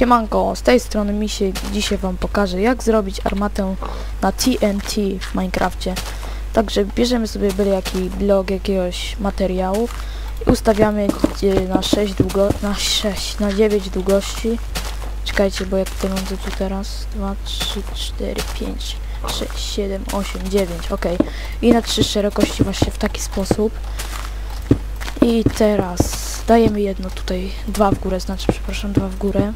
Siemanko, z tej strony Misie. Dzisiaj wam pokażę jak zrobić armatę na TNT w Minecrafcie. Także bierzemy sobie byle jaki blok jakiegoś materiału i ustawiamy na 6 długo na 6, na 9 długości. Czekajcie, bo jak to mam tu teraz? 2, 3, 4, 5, 6, 7, 8, 9, ok. I na 3 szerokości właśnie w taki sposób. I teraz dajemy jedno tutaj, dwa w górę, znaczy przepraszam, dwa w górę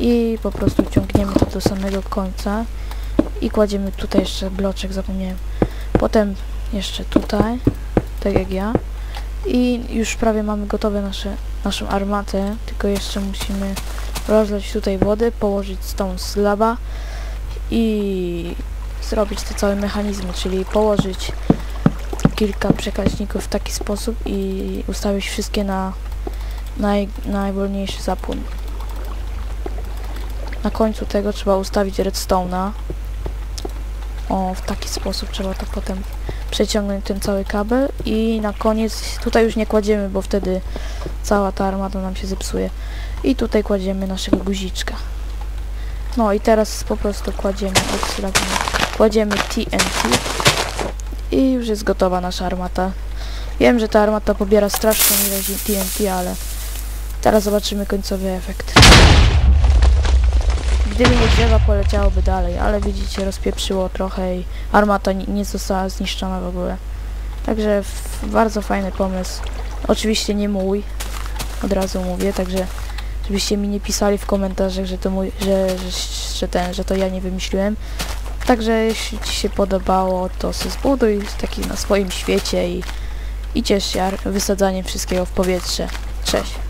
i po prostu ciągniemy to do samego końca i kładziemy tutaj jeszcze bloczek, zapomniałem. Potem jeszcze tutaj, tak jak ja. I już prawie mamy gotowe nasze, naszą armatę, tylko jeszcze musimy rozlać tutaj wodę, położyć stone slaba i zrobić te całe mechanizmy, czyli położyć kilka przekaźników w taki sposób i ustawić wszystkie na naj, najwolniejszy zapłon. Na końcu tego trzeba ustawić redstone'a. O, w taki sposób trzeba to potem przeciągnąć ten cały kabel i na koniec, tutaj już nie kładziemy, bo wtedy cała ta armata nam się zepsuje. I tutaj kładziemy naszego guziczka. No i teraz po prostu kładziemy, kładziemy TNT i już jest gotowa nasza armata. Wiem, że ta armata pobiera straszną ilość TNT, ale teraz zobaczymy końcowy efekt. Gdyby nie drzewa poleciałoby dalej, ale widzicie rozpieprzyło trochę i armata nie, została zniszczona w ogóle. Także bardzo fajny pomysł. Oczywiście nie mój, od razu mówię, także żebyście mi nie pisali w komentarzach, że to mój, że, że, że ten, że to ja nie wymyśliłem. Także jeśli Ci się podobało, to się zbuduj taki na swoim świecie i, i ciesz się wysadzaniem wszystkiego w powietrze. Cześć!